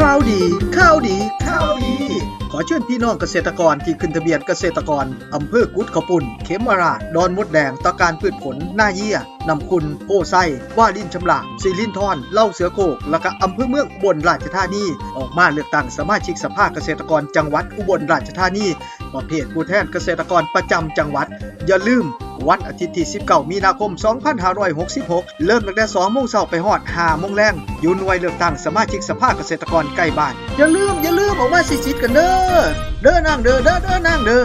ข่าวดีข่าวดีข่าวดี ขอเชิญพี่น้องเกษตรกรที่ขึ้นทะเบียนเกษตรกรอำเภอกุดขปุ่น เขมราชดอนมดแดงต่อการพืชผลหน้าเยี่ยนำคุณโพไซว่าลินชำลาซีลินทอน เล่าเสือโกกและก็อำเภอเมืองอุบลราชธานี ออกมาเลือกตั้งสมาชิกสภาเกษตรกรจังหวัดอุบลราชธานีประเภทผู้แทนเกษตรกรประจำจังหวัด อย่าลืม วันอาทิตย์ที่ 19 มีนาคม 2566 เริ่มตั้งแต่2โมงเช้าไปฮอด5โมงแรงอยู่หน่วยเลือกตั้งสมาชิกสภาเกษตรกรใกล้บ้าน อย่าลืมอย่าลืมออกมาสิสิทธิ์กันเด้อเด้อนางเด้อเด้อเด้อนางเด้อ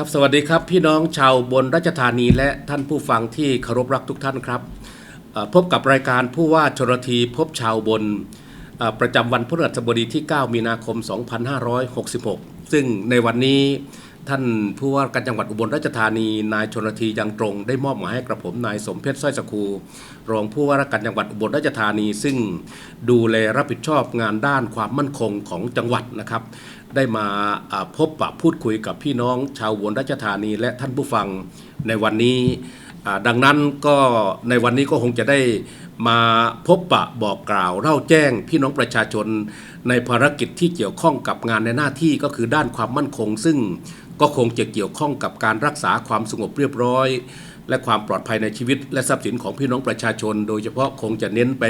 ครับสวัสดีครับพี่น้องชาวบนราชธานีและท่านผู้ฟังที่เคารพรักทุกท่านครับพบกับรายการผู้ว่าชนทีพบชาวบนประจำวันพฤหัสบดีที่ 9 มีนาคม 2566 ซึ่งในวันนี้ ท่านผู้ว่าการจังหวัดอุบลราชธานี นายชนทียังตรง ได้มอบหมายให้กระผมนายสมเพชรสร้อยสคูรองผู้ว่าราชการจังหวัดอุบลราชธานี ซึ่งดูแลรับผิดชอบงานด้านความมั่นคงของจังหวัดนะครับ ได้มาพบปะพูดคุยกับพี่น้องชาวอุบลราชธานีและท่านผู้ฟังในวันนี้ดังนั้นก็ในวันนี้ก็คงจะได้มาพบปะบอกกล่าวเล่าแจ้งพี่น้องประชาชนในภารกิจที่เกี่ยวข้องกับงานในหน้าที่ก็คือด้านความมั่นคง ซึ่ง ก็คงจะเกี่ยวข้องกับการรักษาความสงบเรียบร้อย และความปลอดภัยในชีวิต และทรัพย์สินของพี่น้องประชาชน โดยเฉพาะคงจะเน้นไป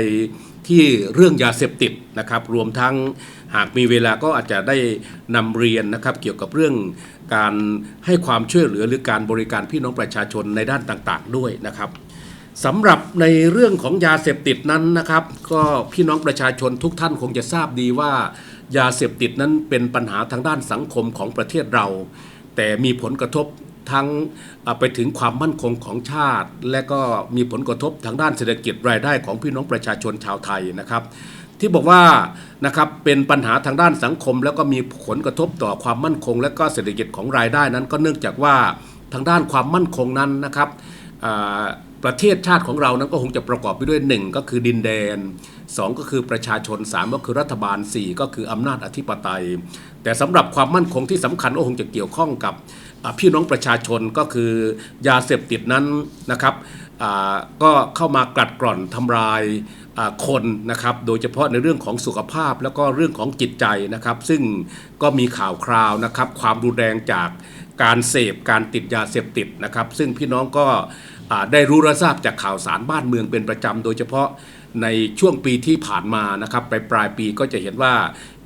ที่เรื่องยาเสพติดนะครับ รวมทั้งหากมีเวลาก็อาจจะได้นำเรียนนะครับ เกี่ยวกับเรื่องการให้ความช่วยเหลือหรือการบริการพี่น้องประชาชนในด้านต่างๆ ด้วยนะครับสำหรับในเรื่องของยาเสพติดนั้นนะครับ ก็พี่น้องประชาชนทุกท่านคงจะทราบดีว่า ยาเสพติดนั้นเป็นปัญหาทางด้านสังคมของประเทศเรา แต่มีผลกระทบทั้งไปถึงความมั่นคงของชาติ และก็มีผลกระทบทางด้านเศรษฐกิจรายได้ของพี่น้องประชาชนชาวไทยนะครับ ที่บอกว่านะครับเป็นปัญหาทางด้านสังคม แล้วก็มีผลกระทบต่อความมั่นคง และก็เศรษฐกิจของรายได้นั้น ก็เนื่องจากว่าทางด้านความมั่นคงนั้นนะครับประเทศชาติของเรานั้นก็คงจะประกอบไปด้วย 1 ก็คือดินแดน 2 ก็คือประชาชน 3 ก็คือรัฐบาล 4 ก็คืออำนาจอธิปไตย แต่สำหรับความมั่นคงที่สำคัญก็คงจะเกี่ยวข้องกับพี่น้องประชาชนก็คือยาเสพติดนั้นนะครับก็เข้ามากลัดกร่อนทำลายคนนะครับโดยเฉพาะในเรื่องของสุขภาพแล้วก็เรื่องของจิตใจนะครับ ซึ่งก็มีข่าวคราวนะครับความรุนแรงจากการเสพการติดยาเสพติดนะครับ ซึ่งพี่น้องก็ได้รู้และทราบจากข่าวสารบ้านเมืองเป็นประจำโดยเฉพาะ ในช่วงปีที่ผ่านมานะครับไปปลายปีก็จะเห็นว่า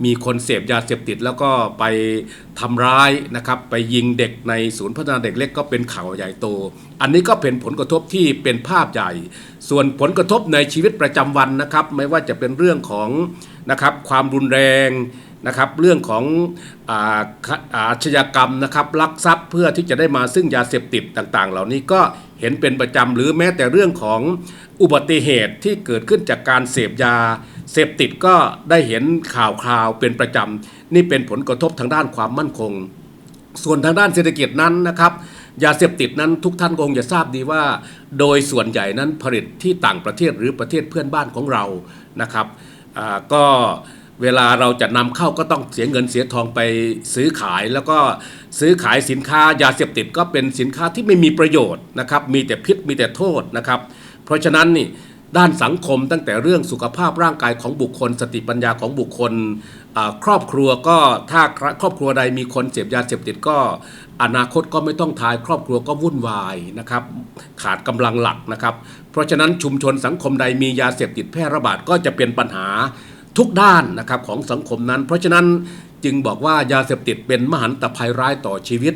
มีคนเสพยาเสพติดแล้วก็ไปทำร้ายนะครับไปยิงเด็กในศูนย์พัฒนาเด็กเล็กก็เป็นข่าวใหญ่โต อันนี้ก็เป็นผลกระทบที่เป็นภาพใหญ่ ส่วนผลกระทบในชีวิตประจำวันนะครับ ไม่ว่าจะเป็นเรื่องของนะครับความรุนแรงนะครับเรื่องของอาอาชญากรรมนะครับลักทรัพย์เพื่อที่จะได้มาซึ่งยาเสพติดต่าง ๆ เหล่านี้ก็เห็นเป็นประจำหรือแม้แต่เรื่องของ อุบัติเหตุที่เกิดขึ้นจากการเสพยา เสพติดก็ได้เห็นข่าวคราวเป็นประจำ นี่เป็นผลกระทบทางด้านความมั่นคง ส่วนทางด้านเศรษฐกิจนั้นนะครับยาเสพติดนั้นทุกท่านคงจะทราบดีว่า โดยส่วนใหญ่นั้นผลิตที่ต่างประเทศหรือประเทศเพื่อนบ้านของเรานะครับก็เวลาเราจะนำเข้าก็ต้องเสียเงินเสียทองไปซื้อขาย แล้วก็ซื้อขายสินค้ายาเสพติดก็เป็นสินค้าที่ไม่มีประโยชน์นะครับ มีแต่พิษมีแต่โทษนะครับ เพราะฉะนั้นนี่ด้านสังคมตั้งแต่เรื่องสุขภาพร่างกายของบุคคล สติปัญญาของบุคคล ครอบครัวก็ถ้าครอบครัวใดมีคนเสพยาเสพติดก็อนาคตก็ไม่ต้องทายครอบครัวก็วุ่นวายนะครับขาดกำลังหลักนะครับ เพราะฉะนั้นชุมชนสังคมใดมียาเสพติดแพร่ระบาดก็จะเป็นปัญหาทุกด้านนะครับของสังคมนั้น เพราะฉะนั้นจึงบอกว่ายาเสพติดเป็นมหันตภัยร้ายต่อชีวิต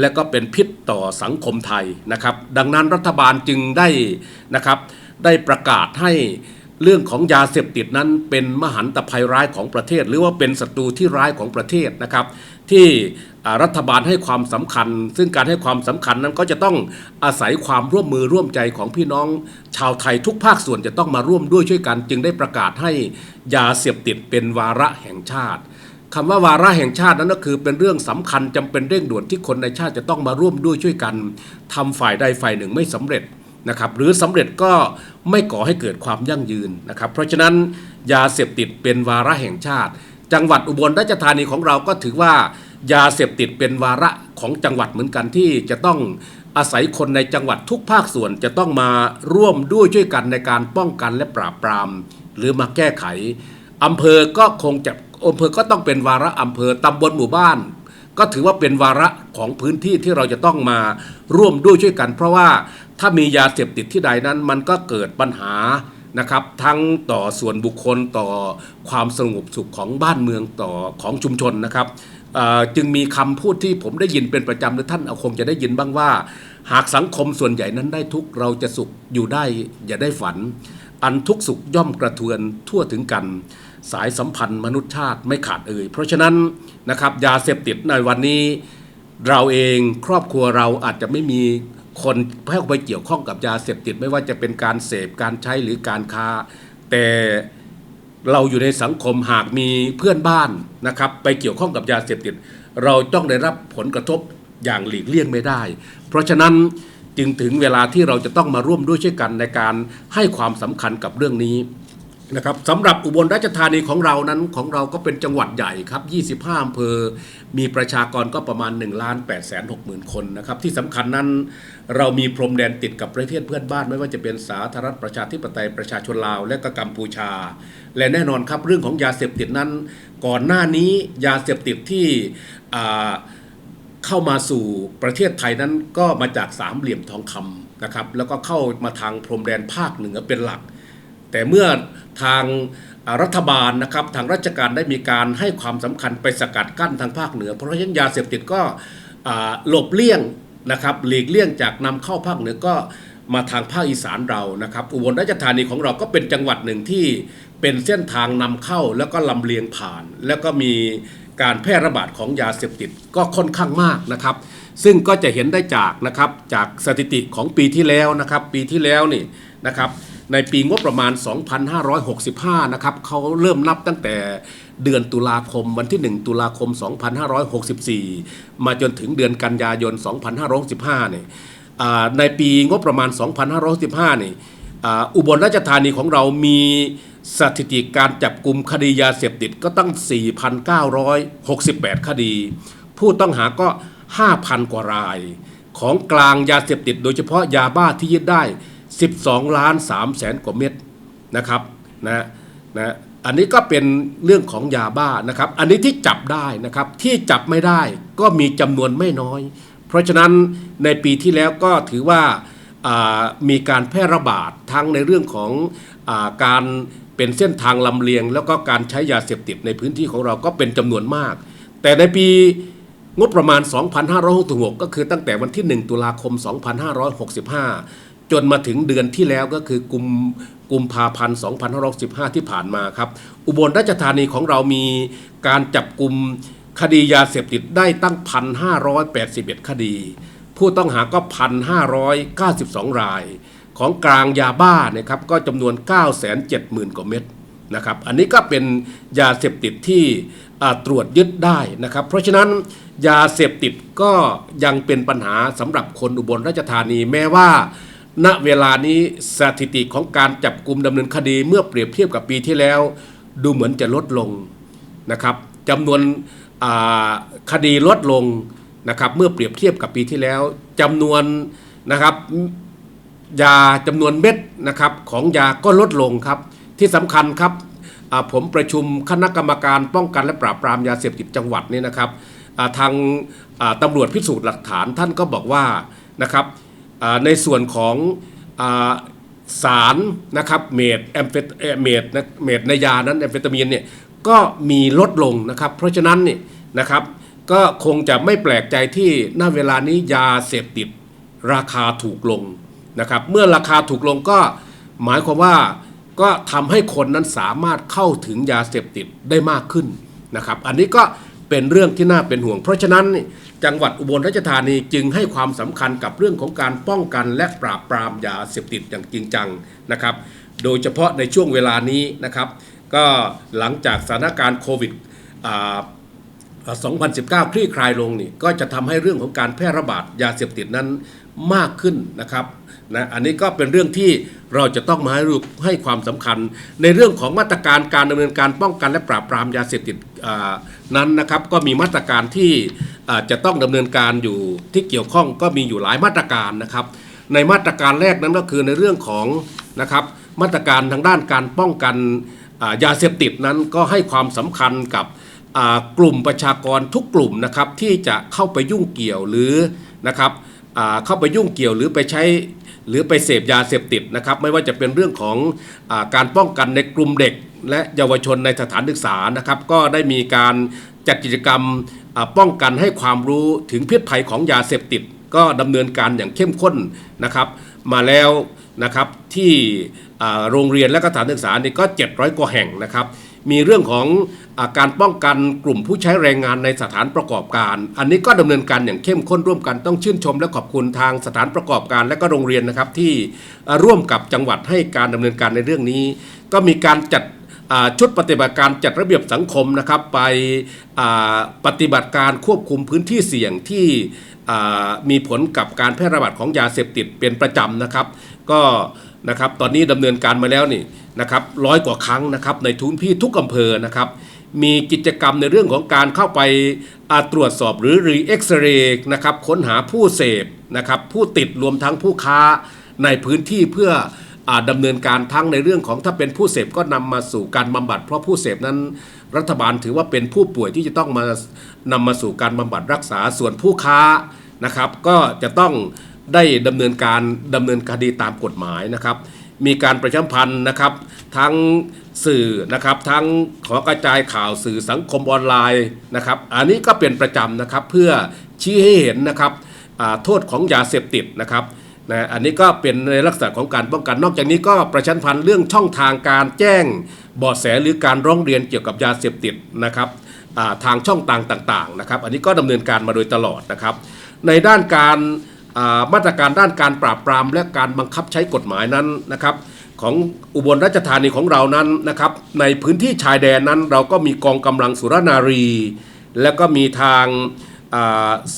และก็เป็นพิษต่อสังคมไทยนะครับ ดังนั้นรัฐบาลจึงได้นะครับได้ประกาศให้เรื่องของยาเสพติดนั้นเป็นมหันตภัยร้ายของประเทศ หรือว่าเป็นศัตรูที่ร้ายของประเทศนะครับ ที่รัฐบาลให้ความสำคัญ ซึ่งการให้ความสำคัญนั้นก็จะต้องอาศัยความร่วมมือร่วมใจของพี่น้อง ชาวไทยทุกภาคส่วนจะต้องมาร่วมด้วยช่วยกัน จึงได้ประกาศให้ยาเสพติดเป็นวาระแห่งชาติ คำว่าวาระแห่งชาตินั้นก็คือเป็นเรื่องสำคัญจำเป็นเร่งด่วนที่คนในชาติจะต้องมาร่วมด้วยช่วยกันทำฝ่ายใดฝ่ายหนึ่งไม่สำเร็จนะครับหรือสำเร็จก็ไม่ก่อให้เกิดความยั่งยืนนะครับเพราะฉะนั้นยาเสพติดเป็นวาระแห่งชาติ จังหวัดอุบลราชธานีของเราก็ถือว่ายาเสพติดเป็นวาระของจังหวัดเหมือนกันที่จะต้องอาศัยคนในจังหวัดทุกภาคส่วนจะต้องมาร่วมด้วยช่วยกันในการป้องกันและปราบปราม หรือมาแก้ไขอำเภอก็คงจะ อำเภอก็ต้องเป็นวาระอำเภอตำบลหมู่บ้าน ก็ถือว่าเป็นวาระของพื้นที่ที่เราจะต้องมาร่วมด้วยช่วยกัน เพราะว่าถ้ามียาเสพติดที่ใดนั้น มันก็เกิดปัญหานะครับทั้งต่อส่วนบุคคลต่อความสงบสุขของบ้านเมืองต่อของชุมชนนะครับจึงมีคำพูดที่ผมได้ยินเป็นประจำหรือท่านเอาคงจะได้ยินบ้างว่า หากสังคมส่วนใหญ่นั้นได้ทุกเราจะสุขอยู่ได้อย่าได้ฝัน อันทุกสุขย่อมกระเทือนทั่วถึงกัน สายสัมพันธ์มนุษยชาติไม่ขาดเอ่ยเพราะฉะนั้นนะครับยาเสพติดในวันนี้เราเองครอบครัวเราอาจจะไม่มีคนเข้าไปเกี่ยวข้องกับยาเสพติดไม่ว่าจะเป็นการเสพการใช้หรือการค้า แต่เราอยู่ในสังคมหากมีเพื่อนบ้านนะครับไปเกี่ยวข้องกับยาเสพติด เราต้องได้รับผลกระทบอย่างหลีกเลี่ยงไม่ได้ เพราะฉะนั้นจึงถึงเวลาที่เราจะต้องมาร่วมด้วยช่วยกันในการให้ความสำคัญกับเรื่องนี้ นะครับสำหรับอุบลราชธานีของเรานั้นของเราก็เป็นจังหวัดใหญ่ครับ 25อำเภอ มีประชากรก็ประมาณ1ล้าน8แสน6หมื่นคนนะครับ ที่สำคัญนั้นเรามีพรมแดนติดกับประเทศเพื่อนบ้าน ไม่ว่าจะเป็นสาธารณรัฐประชาธิปไตยประชาชนลาว และก็กัมพูชา และแน่นอนครับเรื่องของยาเสพติดนั้น ก่อนหน้านี้ยาเสพติดที่เข้ามาสู่ประเทศไทยนั้นก็มาจากสามเหลี่ยมทองคำนะครับแล้วก็เข้ามาทางพรมแดนภาคเหนือเป็นหลัก แต่เมื่อทางรัฐบาลนะครับทางราชการได้มีการให้ความสำคัญไปสกัดกั้นทางภาคเหนือ เพราะฉะนั้นยาเสพติดก็หลบเลี่ยงนะครับหลีกเลี่ยงจากนำเข้าภาคเหนือก็มาทางภาคอีสานเรานะครับอุบลราชธานีของเราก็เป็นจังหวัดหนึ่งที่เป็นเส้นทางนำเข้าแล้วก็ลำเลียงผ่าน แล้วก็มีการแพร่ระบาดของยาเสพติดก็ค่อนข้างมากนะครับ ซึ่งก็จะเห็นได้จากนะครับจากสถิติของปีที่แล้วนะครับ ปีที่แล้วนี่ นะครับในปีงบประมาณ 2565 นะครับเขาเริ่มนับตั้งแต่เดือนตุลาคมวันที่ 1 ตุลาคม 2564 มาจนถึงเดือนกันยายน 2565เนี่ยในปีงบประมาณ 2565นี่อุบลราชธานีของเรามีสถิติการจับกลุ่มคดียาเสพติดก็ตั้ง 4,968 คดี ผู้ต้องหาก็ 5,000 กว่าราย ของกลางยาเสพติดโดยเฉพาะยาบ้าที่ยึดได้ 12 ล้าน3แสนกว่าเม็ดนะครับนะนะอันนี้ก็เป็นเรื่องของยาบ้านะครับ อันนี้ที่จับได้นะครับที่จับไม่ได้ก็มีจำนวนไม่น้อย เพราะฉะนั้นในปีที่แล้วก็ถือว่าามีการแพร่ระบาดทั้งในเรื่องของอาการเป็นเส้นทางลำเลียง แล้วก็การใช้ยาเสพติดในพื้นที่ของเราก็เป็นจำนวนมาก แต่ในปีงบประมาณ 2,566 ก็คือตั้งแต่วันที่ 1 ตุลาคม 2565 จนมาถึงเดือนที่แล้วก็คือกุมกุมภาพันธ์ 2565ที่ผ่านมาครับ อุบลราชธานีของเรามีการจับกลุ่มคดียาเสพติดได้ตั้ง 1,581 คดี ผู้ต้องหาก็ 1,592 ราย ของกลางยาบ้าเนี่ยครับก็จำนวน 970,000 กว่าเม็ดนะครับ อันนี้ก็เป็นยาเสพติดที่ตรวจยึดได้นะครับ เพราะฉะนั้นยาเสพติดก็ยังเป็นปัญหาสำหรับคนอุบลราชธานีแม้ว่า ณเวลานี้สถิติของการจับกลุ่มดำเนินคดีเมื่อเปรียบเทียบกับปีที่แล้ว ดูเหมือนจะลดลงนะครับจำนวนคดีลดลงนะครับเมื่อเปรียบเทียบกับปีที่แล้วจำนวนนะครับยาจำนวนเม็ดนะครับของยาก็ลดลงครับ ที่สำคัญครับผมประชุมคณะกรรมการป้องกันและปราบปรามยาเสพติดจังหวัดนี่นะครับทางตำรวจพิสูจน์หลักฐานท่านก็บอกว่านะครับ ในส่วนของอสารนะครับเมดแอมเฟตเมดนะเมดในยานั้นแอมเฟตามีนเนี่ยก็มีลดลงนะครับเพราะฉะนั้นเนี่ยนะครับก็คงจะไม่แปลกใจที่ณเวลานี้ยาเสพติดราคาถูกลงนะครับเมื่อราคาถูกลงก็หมายความว่าก็ทำให้คนนั้นสามารถเข้าถึงยาเสพติดได้มากขึ้นนะครับอันนี้ก็ เป็นเรื่องที่น่าเป็นห่วง เพราะฉะนั้นจังหวัดอุบลราชธานีจึงให้ความสำคัญกับเรื่องของการป้องกันและปราบปรามยาเสพติดอย่างจริงจังนะครับ โดยเฉพาะในช่วงเวลานี้นะครับ ก็หลังจากสถานการณ์โควิด2019 คลี่คลายลงนี่ก็จะทำให้เรื่องของการแพร่ระบาดยาเสพติดนั้นมากขึ้นนะครับนะอันนี้ก็เป็นเรื่องที่เราจะต้องมาให้รู้ให้ความสำคัญ ในเรื่องของมาตรการการดำเนินการป้องกันและปราบปรามยาเสพติดอ่า นั้นนะครับก็มีมาตรการที่จะต้องดำเนินการอยู่ที่เกี่ยวข้องก็มีอยู่หลายมาตรการนะครับ ในมาตรการแรกนั้นก็คือในเรื่องของนะครับมาตรการทางด้านการป้องกันยาเสพติดนั้นก็ให้ความสำคัญกับกลุ่มประชากรทุกกลุ่มนะครับที่จะเข้าไปยุ่งเกี่ยวหรือนะครับเข้าไปยุ่งเกี่ยวหรือไปใช้หรือไปเสพยาเสพติดนะครับ ไม่ว่าจะเป็นเรื่องของอการป้องกันในกลุ่มเด็ก และเยาวชนในสถานศึกษานะครับ ก็ได้มีการจัดกิจกรรมป้องกันให้ความรู้ถึงพิษภัยของยาเสพติด ก็ดำเนินการอย่างเข้มข้นนะครับ มาแล้วนะครับที่โรงเรียนและสถานศึกษานี่ก็ 700 กว่าแห่งนะครับ มีเรื่องของอาการป้องกันกลุ่มผู้ใช้แรงงานในสถานประกอบการ อันนี้ก็ดำเนินการอย่างเข้มข้นร่วมกันต้องชื่นชมและขอบคุณทางสถานประกอบการ และก็โรงเรียนนะครับที่ร่วมกับจังหวัดให้การดำเนินการในเรื่องนี้ ก็มีการจัด ชุดปฏิบัติการจัดระเบียบสังคมนะครับไปปฏิบัติการควบคุมพื้นที่เสี่ยงที่มีผลกับการแพร่ระบาดของยาเสพติดเป็นประจำนะครับ ก็นะครับตอนนี้ดำเนินการมาแล้วนี่นะครับร้อยกว่าครั้งนะครับในทุนที่ทุกอำเภอนะครับ มีกิจกรรมในเรื่องของการเข้าไปาตรวจสอบหรือรีเอ็กซเรย์นะครับค้นหาผู้เสพนะครับผู้ติดรวมทั้งผู้ค้าในพื้นที่เพื่อ อาจดำเนินการทั้งในเรื่องของถ้าเป็นผู้เสพก็นำมาสู่การบำบัด เพราะผู้เสพนั้นรัฐบาลถือว่าเป็นผู้ป่วยที่จะต้องมานำมาสู่การบำบัดรักษาส่วนผู้ค้านะครับ ก็จะต้องได้ดำเนินการดำเนินคดีตามกฎหมายนะครับ มีการประชาพันธ์นะครับ ทั้งสื่อนะครับ ทั้งขอกระจายข่าวสื่อสังคมออนไลน์นะครับ อันนี้ก็เป็นประจำนะครับเพื่อชี้ให้เห็นนะครับโทษของยาเสพติดนะครับ นะอันนี้ก็เป็นในลักษณะของการป้องกัน นอกจากนี้ก็ประชันพันธ์เรื่องช่องทางการแจ้งเบาะแสหรือการร้องเรียนเกี่ยวกับยาเสพติดนะครับทางช่องทางต่างๆนะครับ อันนี้ก็ดำเนินการมาโดยตลอดนะครับ ในด้านการมาตรการด้านการปราบปรามและการบังคับใช้กฎหมายนั้นนะครับ ของอุบลราชธานีของเรานั้นนะครับในพื้นที่ชายแดนนั้นเราก็มีกองกำลังสุรนารี และก็มีทาง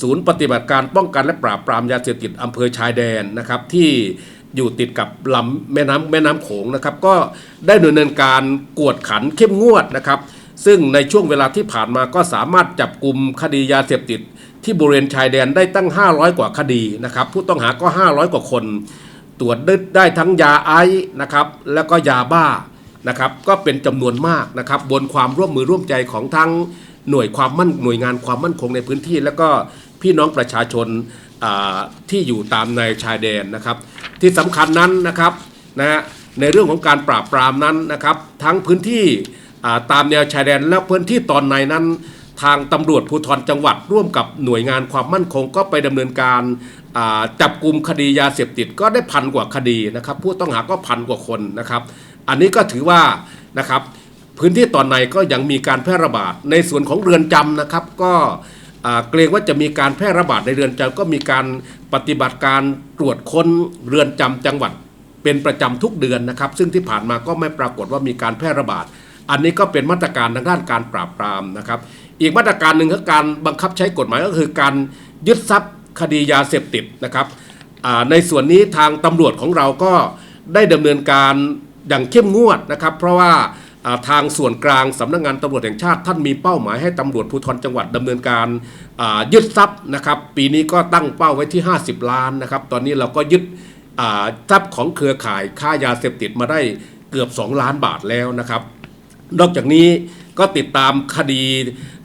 ศูนย์ปฏิบัติการป้องกันและปราบปรามยาเสพติดอำเภอชายแดนนะครับที่อยู่ติดกับลำแม่น้ำแม่น้ำโขงนะครับก็ได้ดำเนินการกวดขันเข้มงวดนะครับ ซึ่งในช่วงเวลาที่ผ่านมาก็สามารถจับกลุ่มคดียาเสพติด ที่บริเวณชายแดนได้ตั้ง 500 กว่าคดีนะครับ ผู้ต้องหาก็ 500 กว่าคน ตรวจได้ได้ทั้งยาไอซ์นะครับแล้วก็ยาบ้านะครับก็เป็นจำนวนมากนะครับบนความร่วมมือร่วมใจของทั้ง หน่วยความมั่นหน่วยงานความมั่นคงในพื้นที่ แล้วก็พี่น้องประชาชนที่อยู่ตามในชายแดนนะครับ ที่สำคัญนั้นนะครับนะฮะในเรื่องของการปราบปรามนั้นนะครับ ทั้งพื้นที่ตามแนวชายแดนและพื้นที่ตอนในนั้น ทางตำรวจภูธรจังหวัดร่วมกับหน่วยงานความมั่นคงก็ไปดำเนินการจับกลุ่มคดียาเสพติดก็ได้พันกว่าคดีนะครับ ผู้ต้องหาก็พันกว่าคนนะครับ อันนี้ก็ถือว่านะครับ พื้นที่ตอนในก็ยังมีการแพร่ระบาด ในส่วนของเรือนจำนะครับ ก็เกรงว่าจะมีการแพร่ระบาดในเรือนจำก็มีการปฏิบัติการตรวจค้นเรือนจำจังหวัดเป็นประจำทุกเดือนนะครับ ซึ่งที่ผ่านมาก็ไม่ปรากฏว่ามีการแพร่ระบาด อันนี้ก็เป็นมาตรการทางด้านการปราบปรามนะครับ อีกมาตรการหนึ่งคือการบังคับใช้กฎหมายก็คือการยึดทรัพย์คดียาเสพติดนะครับในส่วนนี้ทางตำรวจของเราก็ได้ดำเนินการอย่างเข้มงวดนะครับ เพราะว่า ทางส่วนกลางสำนักงานตำรวจแห่งชาติ ท่านมีเป้าหมายให้ตำรวจภูธรจังหวัดดำเนินการยึดทรัพย์นะครับ ปีนี้ก็ตั้งเป้าไว้ที่ 50 ล้านนะครับ ตอนนี้เราก็ยึดทรัพย์ของเครือข่ายค้ายาเสพติดมาได้เกือบ 2 ล้านบาทแล้วนะครับ นอกจากนี้ก็ติดตามคดี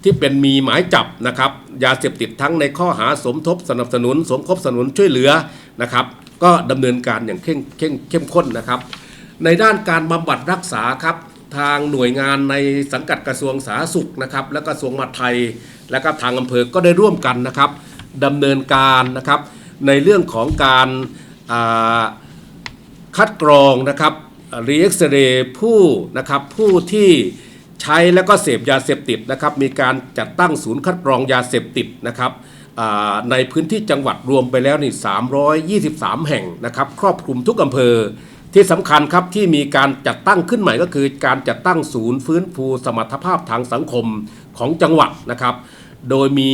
ที่เป็นมีหมายจับนะครับ ยาเสพติดทั้งในข้อหาสมทบสนับสนุน สมคบสนุนช่วยเหลือนะครับ ก็ดำเนินการอย่างเข้มเข้มเข้มข้นนะครับ ในด้านการบำบัดรักษาครับ ทางหน่วยงานในสังกัดกระทรวงสาธารณสุขนะครับ และกระทรวงมหาดไทย และก็ทางอำเภอก็ได้ร่วมกันนะครับดำเนินการนะครับ ในเรื่องของการาคัดกรองนะครับรีเอ็กซเรย์ผู้นะครับผู้ที่ใช้แล้วก็เสพยาเสพติดนะครับ มีการจัดตั้งศูนย์คัดกรองยาเสพติดนะครับในพื้นที่จังหวัดรวมไปแล้วนี่323 แห่งนะครับ ครอบคลุมทุกอำเภอ ที่สำคัญครับที่มีการจัดตั้งขึ้นใหม่ก็คือ การจัดตั้งศูนย์ฟื้นฟูสมรรถภาพทางสังคมของจังหวัดนะครับ โดยมี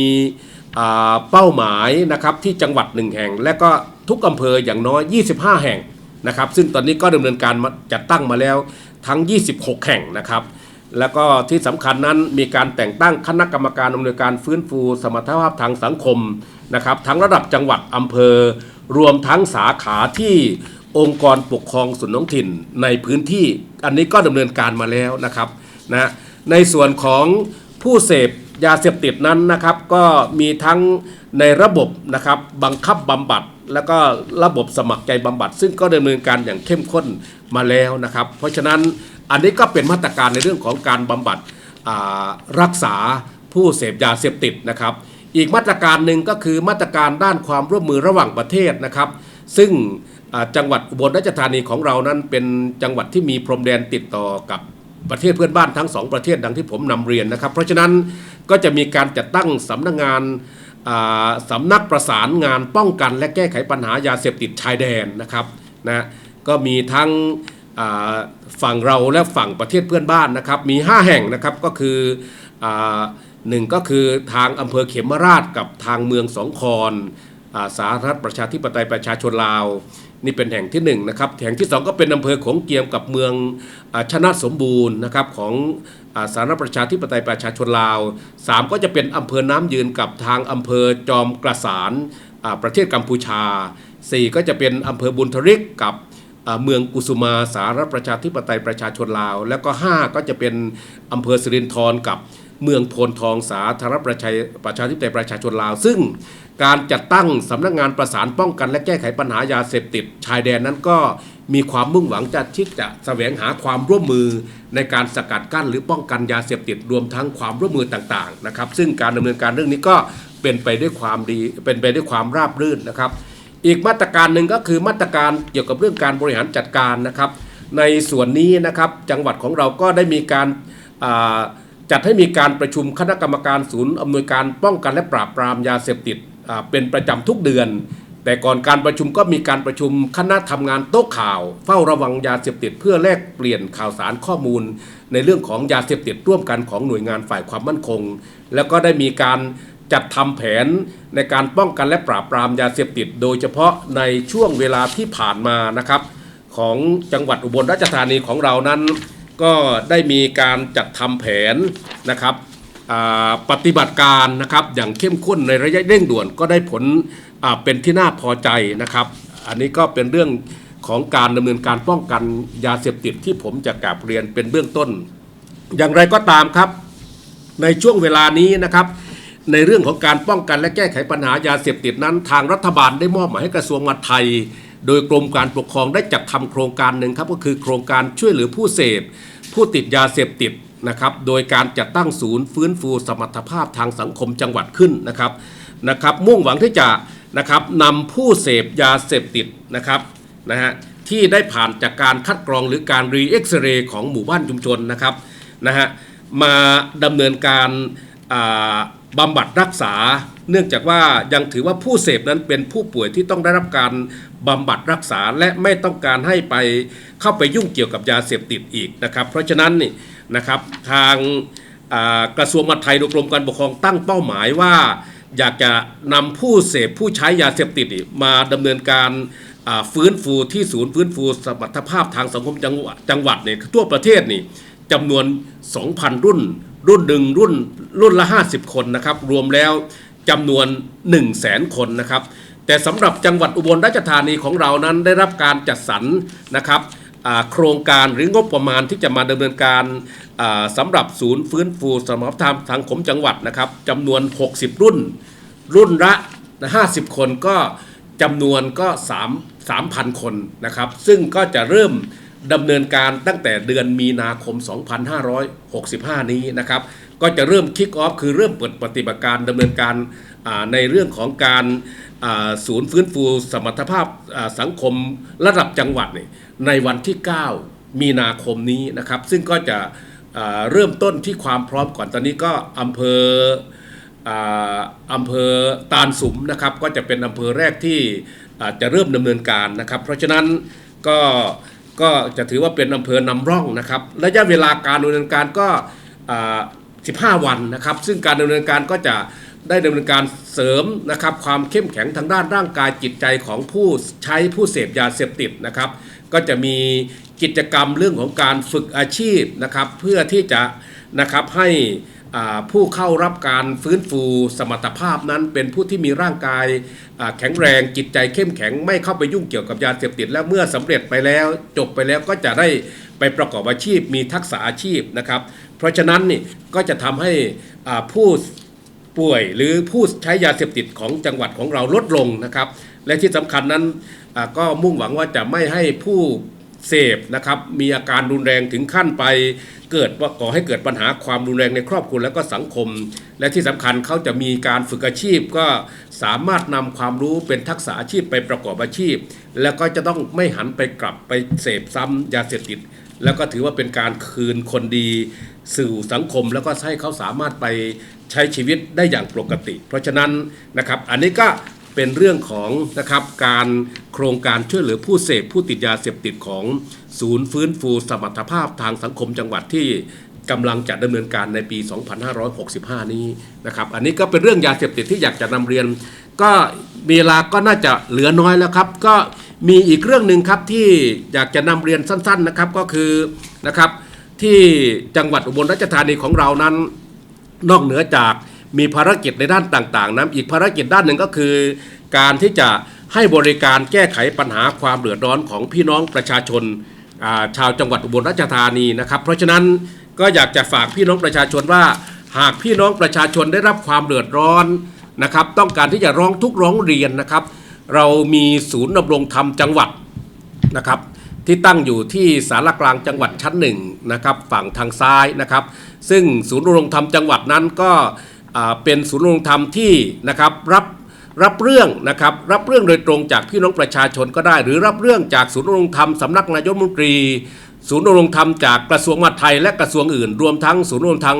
เป้าหมายนะครับที่จังหวัดหนึ่งแห่ง และก็ทุกอำเภออย่างน้อย 25 แห่งนะครับ ซึ่งตอนนี้ก็ดำเนินการจัดตั้งมาแล้วทั้ง 26 แห่งนะครับ แล้วก็ที่สำคัญนั้นมีการแต่งตั้งคณะกรรมการอำนวยการฟื้นฟู สมรรถภาพทางสังคมนะครับ ทั้งระดับจังหวัดอำเภอรวมทั้งสาขาที่ องค์กรปกครองส่วนท้องถิ่นในพื้นที่อันนี้ก็ดำเนินการมาแล้วนะครับนะในส่วนของผู้เสพยาเสพติดนั้นนะครับก็มีทั้งในระบบนะครับบังคับบำบัด แล้วก็ระบบสมัครใจบำบัด ซึ่งก็ดำเนินการอย่างเข้มข้นมาแล้วนะครับ เพราะฉะนั้นอันนี้ก็เป็นมาตรการในเรื่องของการบำบัดรักษาผู้เสพยาเสพติดนะครับ อีกมาตรการหนึ่งก็คือมาตรการด้านความร่วมมือระหว่างประเทศนะครับ ซึ่ง จังหวัดอุบลราชธานีของเรานั้นเป็นจังหวัดที่มีพรมแดนติดต่อกับประเทศเพื่อนบ้านทั้งสองประเทศดังที่ผมนำเรียนนะครับ เพราะฉะนั้นก็จะมีการจัดตั้งสำนักงานอ่าสำนักประสานงานป้องกัน และแก้ไขปัญหายาเสพติดชายแดนนะครับนะก็มีทั้งฝั่งเราและฝั่งประเทศเพื่อนบ้านนะครับ มี 5 แห่งนะครับก็คืออหนึ่งก็คือทางอำเภอเขมราชกับทางเมืองสองคอนอสาธารณรัฐประชาธิปไตยประชาชนลาว นี่เป็นแห่งที่1นงนะครับแห่งที่ 2 ก็เป็นอำเภอโขงเกียมกับเมืองอชนะสมบูรณ์นะครับของอสาธารณประชาธิปไตยประชาชนลาว 3 ก็จะเป็นอำเภอน้ำยืนกับทางอำเภอจอมกระสานประเทศกัมพูชา 4 ก็จะเป็นอำเภอบุญทริกกับเมืองกุสุมาสาธารณประชาธิปไตยประชาชนลาว แล้วก็ 5 ก็จะเป็นอำเภอสิรินธรกับเมืองโพนทองสาธารณประชาประชาธิปไตยประชาชนลาว ซึ่ง การจัดตั้งสำนักงานประสานป้องกันและแก้ไขปัญหายาเสพติด ชายแดนนั้นก็มีความมุ่งหวังจะที่จะแสวงหาความร่วมมือในการสกัดกั้นหรือป้องกันยาเสพติดรวมทั้งความร่วมมือต่างๆนะครับ ซึ่งการดำเนินการเรื่องนี้ก็เป็นไปด้วยความดีเป็นไปด้วยความราบรื่นนะครับ อีกมาตรการหนึ่งก็คือมาตรการเกี่ยวกับเรื่องการบริหารจัดการนะครับ ในส่วนนี้นะครับจังหวัดของเราก็ได้มีการจัดให้มีการประชุมคณะกรรมการศูนย์อำนวยการป้องกันและปราบปรามยาเสพติด เป็นประจำทุกเดือน แต่ก่อนการประชุมก็มีการประชุมคณะทำงานโต๊ะข่าว เฝ้าระวังยาเสพติดเพื่อแลกเปลี่ยนข่าวสารข้อมูล ในเรื่องของยาเสพติดร่วมกันของหน่วยงานฝ่ายความมั่นคง แล้วก็ได้มีการจัดทำแผนในการป้องกันและปราบปรามยาเสพติด โดยเฉพาะในช่วงเวลาที่ผ่านมานะครับ ของจังหวัดอุบลราชธานีของเรานั้น ก็ได้มีการจัดทำแผนนะครับ ปฏิบัติการนะครับอย่างเข้มข้นในระยะเร่งด่วนก็ได้ผลเป็นที่น่าพอใจนะครับ อันนี้ก็เป็นเรื่องของการดำเนินการป้องกันยาเสพติดที่ผมจะกราบเรียนเป็นเบื้องต้น อย่างไรก็ตามครับ ในช่วงเวลานี้นะครับในเรื่องของการป้องกันและแก้ไขปัญหายาเสพติดนั้น ทางรัฐบาลได้มอบหมายให้กระทรวงมหาดไทย โดยกรมการปกครองได้จัดทำโครงการหนึ่งครับก็คือโครงการช่วยเหลือผู้เสพ ผู้ติดยาเสพติด นะครับโดยการจัดตั้งศูนย์ฟื้นฟูสมรรถภาพทางสังคมจังหวัดขึ้นนะครับนะครับมุ่งหวังที่จะนะครับนำผู้เสพยาเสพติดนะครับนะฮะที่ได้ผ่านจากการคัดกรองหรือการรีเอ็กซเรย์ของหมู่บ้านชุมชนนะครับนะฮะมาดำเนินการบำบัดรักษา เนื่องจากว่ายังถือว่าผู้เสพนั้นเป็นผู้ป่วยที่ต้องได้รับการบำบัดรักษาและไม่ต้องการให้ไปเข้าไปยุ่งเกี่ยวกับยาเสพติดอีกนะครับ เพราะฉะนั้นนี่ นะครับทางกระทรวงมหาดไทยโดยกรมการปกครองตั้งเป้าหมายว่า อยากจะนำผู้เสพผู้ใช้ยาเสพติดมาดำเนินการฟื้นฟูที่ศูนย์ฟื้นฟูสมรรถภาพทางสังคมจังหวัดจังหวัดเนี่ยทั่วประเทศนี่จำนวน 2,000 รุ่น รุ่นหนึ่งรุ่นรุ่นละ 50 คนนะครับ รวมแล้วจำนวน 1 0 0 0 0แสนคนนะครับ แต่สำหรับจังหวัดอุบลราชธานีของเรานั้นได้รับการจัดสรรนะครับ โครงการหรืองบประมาณที่จะมาดำเนินการอ่าสำหรับศูนย์ฟื้นฟูสมรรถภาพทางสังคมจังหวัดนะครับจำนวน 60 รุ่น รุ่นละ50 คนก็จำนวนก็ 3 3,000 คนนะครับ ซึ่งก็จะเริ่มดำเนินการตั้งแต่เดือนมีนาคม 2565 นี้นะครับ ก็จะเริ่มคิกออฟคือเริ่มเปิดปฏิบัติการดำเนินการในเรื่องของการศูนย์ฟื้นฟูสมรรถภาพสังคมระดับจังหวัดเนี่ย ในวันที่ 9 มีนาคมนี้นะครับ ซึ่งก็จะเริ่มต้นที่ความพร้อมก่อนตอนนี้ก็อำเภออำเภอตาลสุมนะครับ ก็จะเป็นอำเภอแรกที่จะเริ่มดำเนินการนะครับ เพราะฉะนั้นก็ก็จะถือว่าเป็นอำเภอนำร่องนะครับ ระยะเวลาการดำเนินการก็ 15 วันนะครับ ซึ่งการดำเนินการก็จะ ได้ดำเนินการเสริมนะครับความเข้มแข็งทางด้านร่างกายจิตใจของผู้ใช้ผู้เสพยาเสพติดนะครับ ก็จะมีกิจกรรมเรื่องของการฝึกอาชีพนะครับ เพื่อที่จะนะครับให้ผู้เข้ารับการฟื้นฟูสมรรถภาพนั้น เป็นผู้ที่มีร่างกายแข็งแรงจิตใจเข้มแข็งไม่เข้าไปยุ่งเกี่ยวกับยาเสพติด และเมื่อสำเร็จไปแล้วจบไปแล้วก็จะได้ไปประกอบอาชีพมีทักษะอาชีพนะครับ เพราะฉะนั้นนี่ก็จะทำให้ผู้ ป่วยหรือผู้ใช้ยาเสพติดของจังหวัดของเราลดลงนะครับ และที่สำคัญนั้นก็มุ่งหวังว่าจะไม่ให้ผู้เสพนะครับมีอาการรุนแรงถึงขั้นไป เกิดว่าก่อให้เกิดปัญหาความรุนแรงในครอบครัวและก็สังคม และที่สำคัญเขาจะมีการฝึกอาชีพก็สามารถนำความรู้เป็นทักษะอาชีพไปประกอบอาชีพ แล้วก็จะต้องไม่หันไปกลับไปเสพซ้ำยาเสพติด แล้วก็ถือว่าเป็นการคืนคนดี สู่อสังคมแล้วก็ให้เขาสามารถไปใช้ชีวิตได้อย่างปกติ เพราะฉะนั้นนะครับอันนี้ก็เป็นเรื่องของนะครับการโครงการช่วยเหลือผู้เสพผู้ติดยาเสพติดของศูนย์ฟื้นฟูสมรรถภาพทางสังคมจังหวัดที่กำลังจะดำเนินการในปี 2565 นี้นะครับ อันนี้ก็เป็นเรื่องยาเสพติดที่อยากจะนำเรียน ก็เวลาก็น่าจะเหลือน้อยแล้วครับ ก็มีอีกเรื่องหนึ่งครับที่อยากจะนำเรียนสั้น ๆนะครับก็คือนะครับ ที่จังหวัดอุบลราชธานีของเรานั้น นอกเหนือจากมีภารกิจในด้านต่างๆนั้นอีกภารกิจด้านหนึ่งก็คือ การที่จะให้บริการแก้ไขปัญหาความเดือดร้อนของพี่น้องประชาชนาชาวจังหวัดอุบลราชธานีนะครับ เพราะฉะนั้นก็อยากจะฝากพี่น้องประชาชนว่า หากพี่น้องประชาชนได้รับความเดือดร้อนนะครับ ต้องการที่จะร้องทุกข์ร้องเรียนนะครับ เรามีศูนย์ดำรงธรรมจังหวัดนะครับ ที่ตั้งอยู่ที่สารกลางจังหวัดชั้นหนึ่งนะครับฝั่งทางซ้ายนะครับ ซึ่งศูนย์ดำรงธรรมจังหวัดนั้นก็เป็นศูนย์ดำรงธรรมที่นะครับรับรับเรื่องนะครับรับเรื่องโดยตรงจากพี่น้องประชาชนก็ได้ หรือรับเรื่องจากศูนย์ดำรงธรรมสำนักนายกรัฐมนตรี ศูนย์ดำรงธรรมจากกระทรวงมหาดไทยและกระทรวงอื่น รวมทั้งศูนย์ดำรงธรรม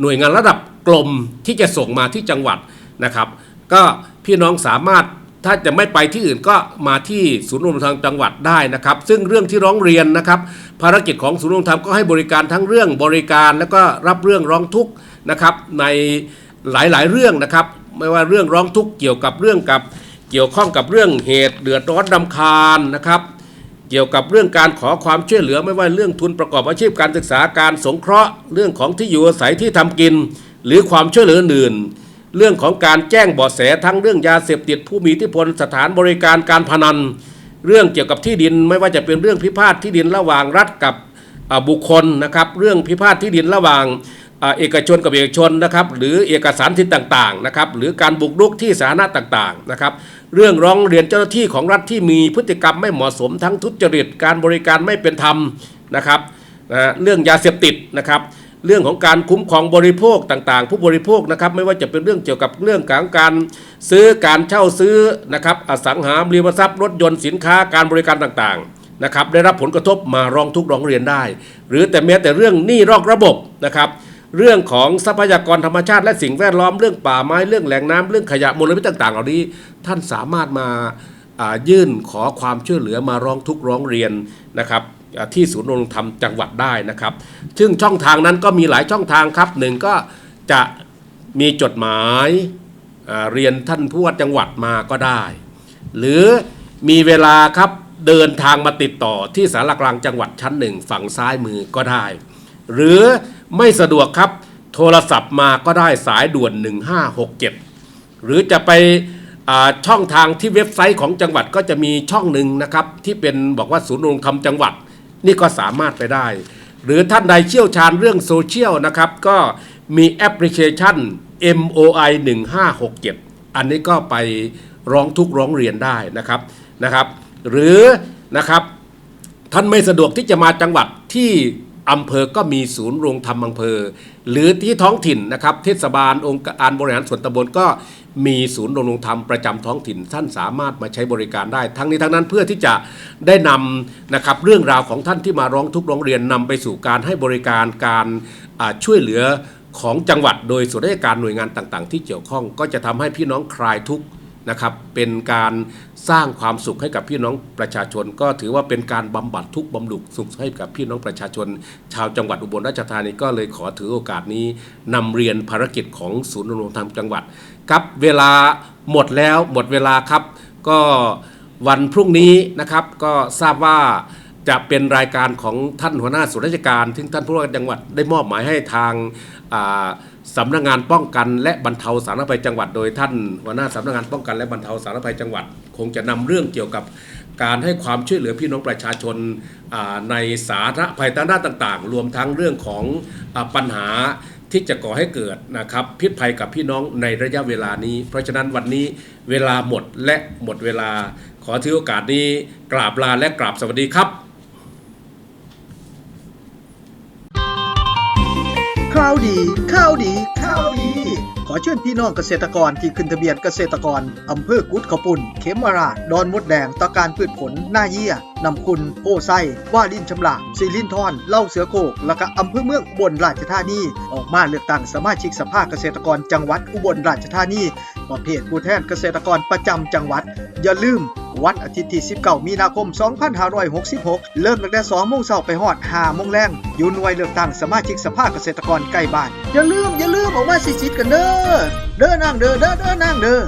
หน่วยงานระดับกลมที่จะส่งมาที่จังหวัดนะครับ ก็พี่น้องสามารถ ถ้าจะไม่ไปที่อื่นก็มาที่ศูนย์รงธรรมจังหวัดได้นะครับ ซึ่งเรื่องที่ร้องเรียนนะครับ ภารกิจของศูนย์ดำรงธรรมก็ให้บริการทั้งเรื่องบริการแล้วก็รับเรื่องร้องทุกข์นะครับในหลายๆเรื่องนะครับ ไม่ว่าเรื่องร้องทุกข์เกี่ยวกับเรื่องกับเกี่ยวข้องกับเรื่องเหตุเดือดร้อนรำคาญนะครับ เกี่ยวกับเรื่องการขอความช่วยเหลือไม่ว่าเรื่องทุนประกอบอาชีพการศึกษาการสงเคราะห์ เรื่องของที่อยู่อาศัยที่ทำกิน หรือความช่วยเหลืออื่น เรื่องของการแจ้งเบาะแสทั้งเรื่องยาเสพติดผู้มีอิทธิพลสถานบริการการพนัน เรื่องเกี่ยวกับที่ดินไม่ว่าจะเป็นเรื่องพิพาทที่ดินระหว่างรัฐกับบุคคลนะครับเรื่องพิพาทที่ดินระหว่างเอกชนกับเอกชนนะครับหรือเอกสารสิทธิ์ต่างๆนะครับหรือการบุกรุกที่สาธารณะต่างๆนะครับเรื่องร้องเรียนเจ้าหน้าที่ของรัฐที่มีพฤติกรรมไม่เหมาะสมทั้งทุจริตการบริการไม่เป็นธรรมนะครับนะเรื่องยาเสพติดนะครับ เรื่องของการคุ้มครองบริโภคต่างๆ ผู้บริโภคนะครับไม่ว่าจะเป็นเรื่องเกี่ยวกับเรื่องของการซื้อการเช่าซื้อนะครับอสังหาริมทรัพย์รถยนต์สินค้าการบริการต่างๆนะครับได้รับผลกระทบมาร้องทุกข์ร้องเรียนได้ หรือแต่แม้แต่เรื่องหนี้รอกระบบนะครับเรื่องของทรัพยากรธรรมชาติและสิ่งแวดล้อมเรื่องป่าไม้เรื่องแหล่งน้ำเรื่องขยะมลพิษต่าง ๆ เหล่านี้ท่านสามารถมาอ่ายื่นขอความช่วยเหลือมาร้องทุกข์ร้องเรียนนะครับ ที่ศูนย์ดำรงธรรมจังหวัดได้นะครับ ซึ่งช่องทางนั้นก็มีหลายช่องทางครับหนึ่งก็จะมีจดหมายเรียนท่านผู้ว่าจังหวัดมาก็ได้ หรือมีเวลาครับเดินทางมาติดต่อที่สารกลางจังหวัดชั้นหนึ่งฝั่งซ้ายมือก็ได้ หรือไม่สะดวกครับโทรศัพท์มาก็ได้สายด่วน 1567 หรือจะไปช่องทางที่เว็บไซต์ของจังหวัดก็จะมีช่องหนึ่งนะครับ ที่เป็นบอกว่าศูนย์ดำรงธรรมจังหวัด นี่ก็สามารถไปได้ หรือท่านใดเชี่ยวชาญเรื่องโซเชียลนะครับ ก็มีแอปพลิเคชัน MOI 1567 อันนี้ก็ไปร้องทุกข์ร้องเรียนได้นะครับนะครับ หรือนะครับท่านไม่สะดวกที่จะมาจังหวัดที่อำเภอก็มีศูนย์โรงธรรมอำเภอ หรือที่ท้องถิ่นนะครับ เทศบาลองค์การบริหารส่วนตำบลก็ มีศูนย์ดำรงธรรมประจำท้องถิ่นท่านสามารถมาใช้บริการได้ ทั้งนี้ทั้งนั้นเพื่อที่จะได้นำนะครับเรื่องราวของท่านที่มาร้องทุกข์ร้องเรียนนำไปสู่การให้บริการการช่วยเหลือของจังหวัด โดยส่วนราชการหน่วยงานต่าง ๆ ที่เกี่ยวข้อง ก็จะทำให้พี่น้องคลายทุกข์นะครับเป็นการสร้างความสุขให้กับพี่น้องประชาชน ก็ถือว่าเป็นการบำบัดทุกข์บำรุงสุขให้กับพี่น้องประชาชน ชาวจังหวัดอุบลราชธานีก็เลยขอถือโอกาสนี้นำเรียนภารกิจของศูนย์ดำรงธรรมจังหวัด ครับเวลาหมดแล้วหมดเวลาครับ ก็วันพรุ่งนี้นะครับ ก็ทราบว่าจะเป็นรายการของท่านหัวหน้าส่วนราชการซึ่งท่านผู้ว่าจังหวัดได้มอบหมายให้ทางสำนักงานป้องกันและบรรเทาสาธารณภัยจังหวัด โดยท่านหัวหน้าสำนักงานป้องกันและบรรเทาสาธารณภัยจังหวัด คงจะนำเรื่องเกี่ยวกับการให้ความช่วยเหลือพี่น้องประชาชนในสาธารณภัยต่างๆ รวมทั้งเรื่องของอปัญหา ที่จะก่อให้เกิดนะครับพิษภัยกับพี่น้องในระยะเวลานี้ เพราะฉะนั้นวันนี้เวลาหมดและหมดเวลา ขอถือโอกาสนี้กราบลาและกราบสวัสดีครับข่าวดีข่าวดีข่าวดี ขอเชิญพี่น้องเกษตรกรที่ขึ้นทะเบียนเกษตรกรอำเภอกุดขปุ่น เขมราชดอนมดแดงตะการพืชผลหน้าเยี่ยนำคุณโพไซว่าลินชำลาซีลินทอน เล่าเสือโกกและก็อำเภอเมืองอุบลราชธานี ออกมาเลือกตั้งสมาชิกสภาเกษตรกรจังหวัดอุบลราชธานีประเภทผู้แทนเกษตรกรประจำจังหวัด อย่าลืม วันอาทิตย์ที่ 19 มีนาคม 2566 เริ่มตั้งแต่2โมงเช้าไปฮอด5โมงแรงอยู่หน่วยเลือกตั้งสมาชิกสภาเกษตรกรใกล้บ้าน อย่าลืมอย่าลืมออกมาสิสิทธิ์กันเด้อเด้อนางเด้อเด้อเด้อนางเด้อ